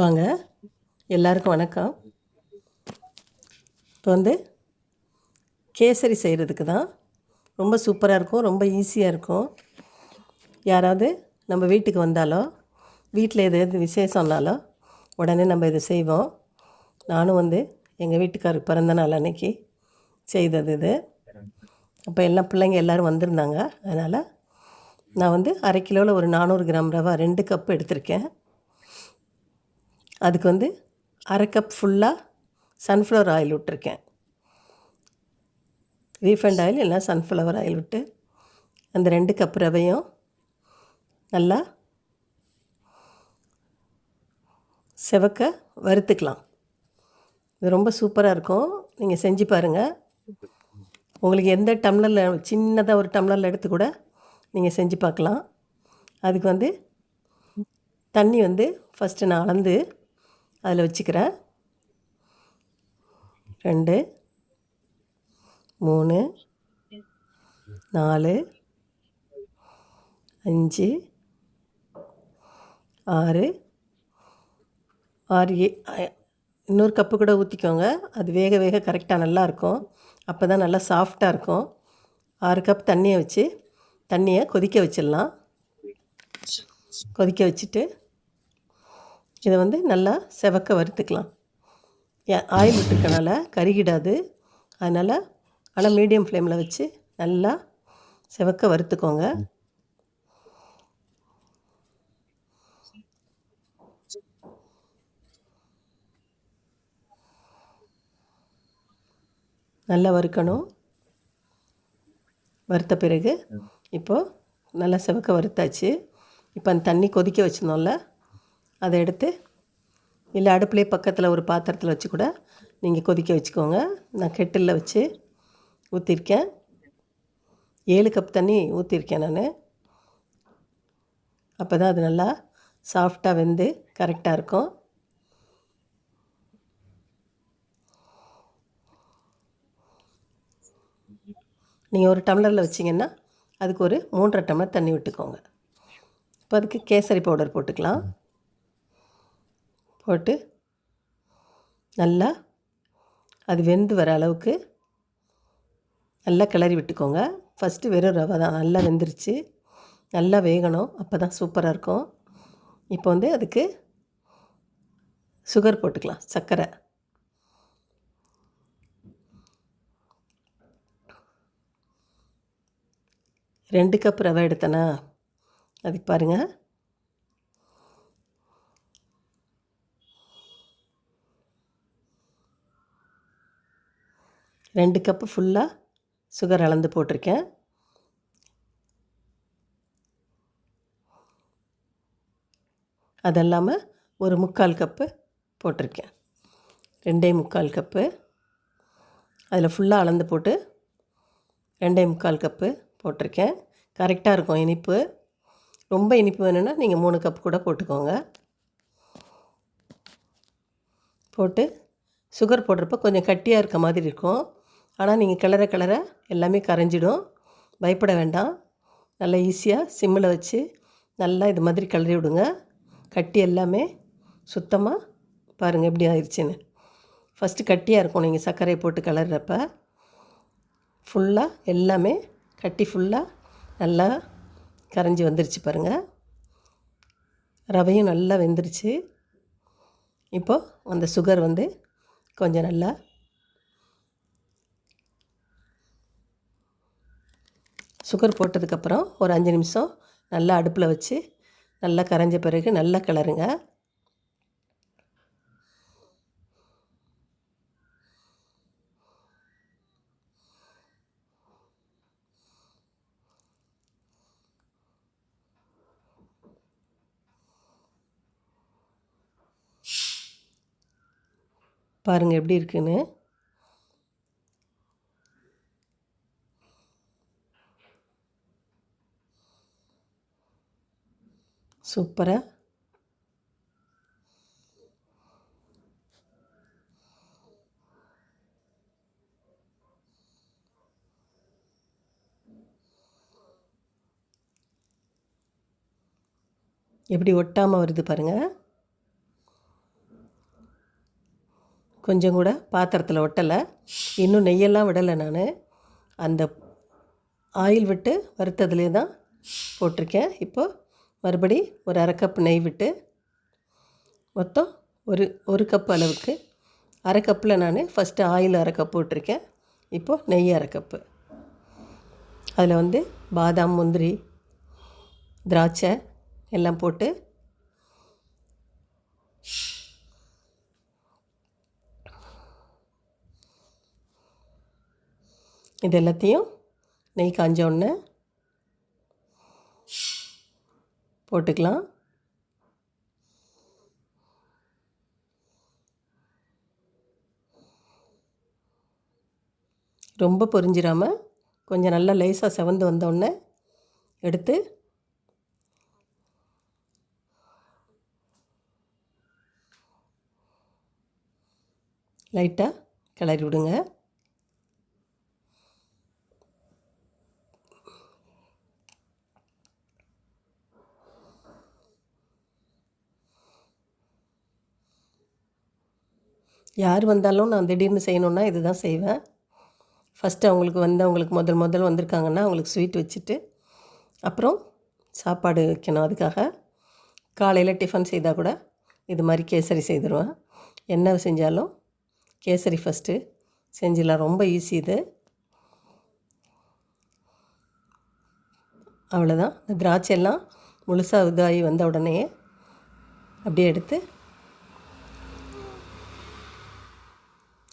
வாங்க. எல்லாருக்கும் வணக்கம். இப்போ வந்து கேசரி செய்கிறதுக்கு தான் ரொம்ப சூப்பராக இருக்கும் ரொம்ப ஈஸியாக இருக்கும். யாராவது நம்ம வீட்டுக்கு வந்தாலோ வீட்டில் எதாவது விசேஷம்னாலோ உடனே நம்ம இதை செய்வோம். நானும் வந்து எங்கள் வீட்டுக்காரருக்கு பிறந்த நாள் அன்னைக்கு செய்தது இது. அப்போ எல்லாம் பிள்ளைங்க எல்லோரும் வந்திருந்தாங்க. அதனால் நான் வந்து அரை கிலோவில் ஒரு நானூறு கிராம் ரவா ரெண்டு கப் எடுத்திருக்கேன். அதுக்கு வந்து அரை கப் ஃபுல்லாக சன்ஃப்ளவர் ஆயில் விட்டுருக்கேன். ரீஃபைண்ட் ஆயில் இல்லைனா சன்ஃப்ளவர் ஆயில் விட்டு அந்த ரெண்டு கப் ரவையும் நல்லா செவக்க வறுத்துக்கலாம். இது ரொம்ப சூப்பராக இருக்கும். நீங்கள் செஞ்சு பாருங்கள் உங்களுக்கு எந்த டம்ளரில் சின்னதாக ஒரு டம்ளரில் எடுத்து கூட நீங்கள் செஞ்சு பார்க்கலாம். அதுக்கு வந்து தண்ணி வந்து ஃபஸ்ட்டு நான் அளந்து அதில் வச்சுக்கிறேன். ரெண்டு மூணு நாலு அஞ்சு ஆறு. ஆறு ஏ இன்னொரு கப்பு கூட ஊற்றிக்கோங்க அது வேக வேக கரெக்டாக நல்லாயிருக்கும். அப்போ தான் நல்லா சாஃப்டாக இருக்கும். ஆறு கப் தண்ணியை வச்சு தண்ணியை கொதிக்க வச்சிடலாம். கொதிக்க வச்சுட்டு இதை வந்து நல்லா செவக்க வறுத்துக்கலாம். ஆயில் விட்டுருக்கனால கருகிடாது. அதனால் ஆனால் மீடியம் ஃப்ளேமில் வச்சு நல்லா செவக்க வறுத்துக்கோங்க. நல்லா வறுக்கணும். வறுத்த பிறகு இப்போது நல்லா செவக்க வறுத்தாச்சு. இப்போ அந்த தண்ணி கொதிக்க வச்சிருந்தோம்ல அதை எடுத்து இல்லை அடுப்புலேயே பக்கத்தில் ஒரு பாத்திரத்தில் வச்சு கூட நீங்கள் கொதிக்க வச்சுக்கோங்க. நான் கெட்டிலில் வச்சு ஊற்றிருக்கேன் ஏழு கப் தண்ணி ஊற்றிருக்கேன் நான். அப்போ தான் அது நல்லா சாஃப்டாக வெந்து கரெக்டாக இருக்கும். நீங்கள் ஒரு டம்ளரில் வச்சிங்கன்னா அதுக்கு ஒரு மூன்றரை டம்ளர் தண்ணி விட்டுக்கோங்க. இப்போ அதுக்கு கேசரி பவுடர் போட்டுக்கலாம். போட்டு நல்லா அது வெந்து வர அளவுக்கு நல்லா கிளறி விட்டுக்கோங்க. ஃபஸ்ட்டு வெறும் ரவை தான். நல்லா வெந்துருச்சு. நல்லா வேகணும். அப்போ தான் சூப்பராக இருக்கும். இப்போ வந்து அதுக்கு சுகர் போட்டுக்கலாம். சர்க்கரை. ரெண்டு கப் ரவை எடுத்தேனா? அதுக்கு பாருங்கள் ரெண்டு கப்பு ஃபுல்லாக சுகர் அளந்து போட்டிருக்கேன். அது இல்லாமல் ஒரு முக்கால் கப்பு போட்டிருக்கேன். ரெண்டே முக்கால் கப்பு அதில் ஃபுல்லாக அளந்து போட்டு ரெண்டே முக்கால் கப்பு போட்டிருக்கேன். கரெக்டாக இருக்கும் இனிப்பு. ரொம்ப இனிப்பு வேணும்னா நீங்கள் மூணு கப் கூட போட்டுக்கோங்க. போட்டு சுகர் போடுறப்ப கொஞ்சம் கட்டியாக இருக்க மாதிரி இருக்கும். ஆனால் நீங்கள் கிளற கிளற எல்லாமே கரைஞ்சிடும். பயப்பட வேண்டாம். நல்லா ஈஸியாக சிம்மில் வச்சு நல்லா இது மாதிரி கிளறி விடுங்க. கட்டி எல்லாமே சுத்தமாக பாருங்கள் எப்படி ஆயிடுச்சுன்னு ஃபஸ்ட்டு கட்டியாக இருக்கும் நீங்கள் சர்க்கரையை போட்டு கிளறப்ப ஃபுல்லாக எல்லாமே கட்டி ஃபுல்லாக நல்லா கரைஞ்சி வந்துருச்சு பாருங்கள் ரவையும் நல்லா வெந்துருச்சு. இப்போது அந்த சுகர் வந்து கொஞ்சம் நல்லா சுகர் போட்டதுக்கப்புறம் ஒரு அஞ்சு நிமிஷம் நல்லா அடுப்பில் வச்சு நல்லா கரைஞ்ச பிறகு நல்லா கிளறுங்க. பாருங்கள் எப்படி இருக்குன்னு. சூப்பராக எப்படி ஒட்டாமல் வருது பாருங்கள் கொஞ்சம் கூட பாத்திரத்தில் ஒட்டலை. இன்னும் நெய்யெல்லாம் விடலை நான். அந்த ஆயில் விட்டு வறுத்ததுலே தான் போட்டிருக்கேன். இப்போது மறுபடி ஒரு அரை கப் நெய் விட்டு மொத்தம் ஒரு ஒரு கப் அளவுக்கு. அரை கப்பில் நான் ஃபஸ்ட்டு ஆயில் அரை கப்பு விட்டுருக்கேன் இப்போது நெய் அரை கப்பு அதில் வந்து பாதாம் முந்திரி திராட்சை எல்லாம் போட்டு இது எல்லாத்தையும் நெய் காஞ்ச உடனே போட்டுக்கலாம். ரொம்ப பொரிஞ்சிடாமல் கொஞ்சம் நல்லா லேசாக செவந்து வந்தோடனே எடுத்து லைட்டாக கிளறி விடுங்க யார் வந்தாலும் நான் திடீர்னு செய்யணுன்னா இது தான் செய்வேன். ஃபஸ்ட்டு அவங்களுக்கு வந்து அவங்களுக்கு முதல் முதல் வந்திருக்காங்கன்னா அவங்களுக்கு ஸ்வீட் வச்சுட்டு அப்புறம் சாப்பாடு வைக்கணும் அதுக்காக. காலையில் டிஃபன் செய்தால் கூட இது மாதிரி கேசரி செய்திருவேன். என்ன செஞ்சாலும் கேசரி ஃபஸ்ட்டு செஞ்சிடலாம் ரொம்ப ஈஸி இது. அவ்வளோதான் இந்த திராட்சையெல்லாம் முழுசாக இதாகி வந்த உடனே அப்படியே எடுத்து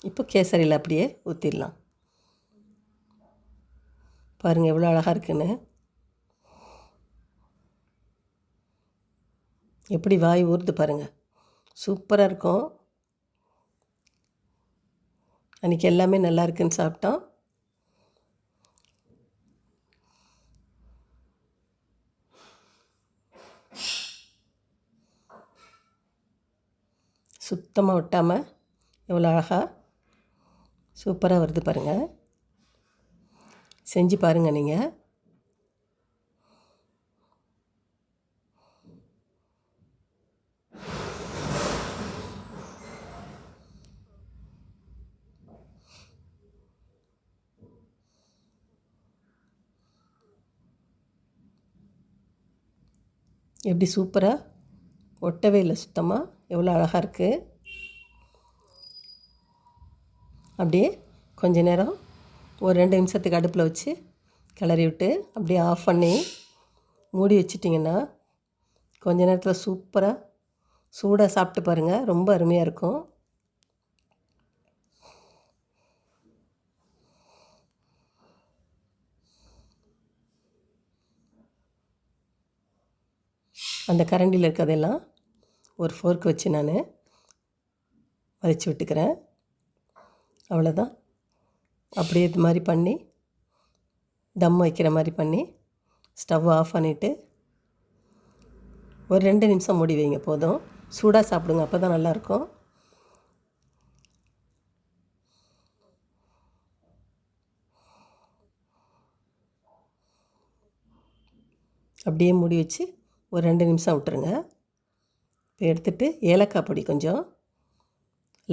இப்போ கேசரியில் அப்படியே ஊற்றிடலாம் பாருங்கள் எவ்வளோ அழகாக இருக்குன்னு. எப்படி வாய் ஊறுது பாருங்கள் சூப்பராக இருக்கும். அன்றைக்கி எல்லாமே நல்லா இருக்குன்னு சாப்பிட்டோம். சுத்தமாக ஒட்டாமல் எவ்வளோ அழகாக சூப்பராக வருது பாருங்கள் செஞ்சு பாருங்கள் நீங்கள் எப்படி சூப்பராக ஒட்டவே இல்லை சுத்தமாக எவ்வளோ அழகாக இருக்குது அப்படியே கொஞ்ச நேரம் ஒரு ரெண்டு நிமிஷத்துக்கு அடுப்பில் வச்சு கிளறி விட்டு அப்படியே ஆஃப் பண்ணி மூடி வச்சிட்டிங்கன்னா கொஞ்ச நேரத்தில் சூப்பராக சூடாக சாப்பிட்டு பாருங்கள் ரொம்ப அருமையாக இருக்கும். அந்த கரண்டியில் இருக்கிறதெல்லாம் ஒரு ஃபோர்க் வச்சு நான் வதச்சி விட்டுக்கிறேன். அவ்வளோதான் அப்படியே இது மாதிரி பண்ணி தம் வைக்கிற மாதிரி பண்ணி ஸ்டவ் ஆஃப் பண்ணிவிட்டு ஒரு ரெண்டு நிமிஷம் மூடி வைங்க போதும். சூடாக சாப்பிடுங்க அப்போ தான் நல்லாயிருக்கும். அப்படியே மூடி வச்சு ஒரு ரெண்டு நிமிஷம் விட்டுருங்க. இப்போ எடுத்துகிட்டு ஏலக்காய் பொடி கொஞ்சம்.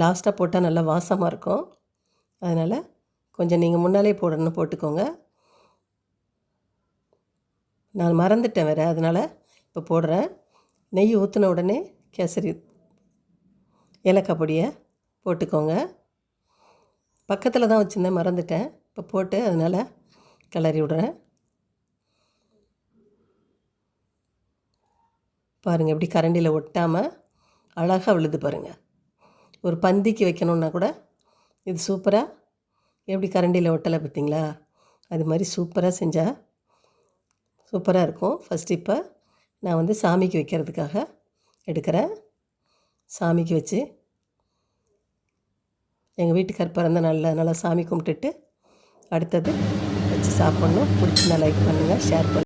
லாஸ்ட்டாக போட்டால் நல்லா வாசமாக இருக்கும். அதனால் கொஞ்சம் நீங்கள் முன்னாலே போடணும்னு போட்டுக்கோங்க. நான் மறந்துட்டேன் வேறு அதனால் இப்போ போடுறேன். நெய் ஊற்றின உடனே கேசரி ஏலக்காய் பொடியை போட்டுக்கோங்க. பக்கத்தில் தான் வச்சுருந்தேன் மறந்துட்டேன். இப்போ போட்டு அதனால் கிளறி விடுறேன். பாருங்கள் எப்படி கரண்டியில் ஒட்டாமல் அழகாக விழுது பாருங்கள் ஒரு பந்திக்கு வைக்கணுன்னா கூட இது சூப்பராக எப்படி கரண்டியில் ஒட்டலை பார்த்தீங்களா? அது மாதிரி சூப்பராக செஞ்சால் சூப்பராக இருக்கும். ஃபஸ்ட் இப்போ நான் வந்து சாமிக்கு வைக்கிறதுக்காக எடுக்கிறேன். சாமிக்கு வச்சு எங்கள் வீட்டுக்கார் பிறந்த நாளில் நல்லா சாமி கும்பிட்டுட்டு அடுத்தது வச்சு சாப்பிட்ணும். பிடிச்சிருந்தா லைக் பண்ணுங்கள் ஷேர் பண்ணுங்கள்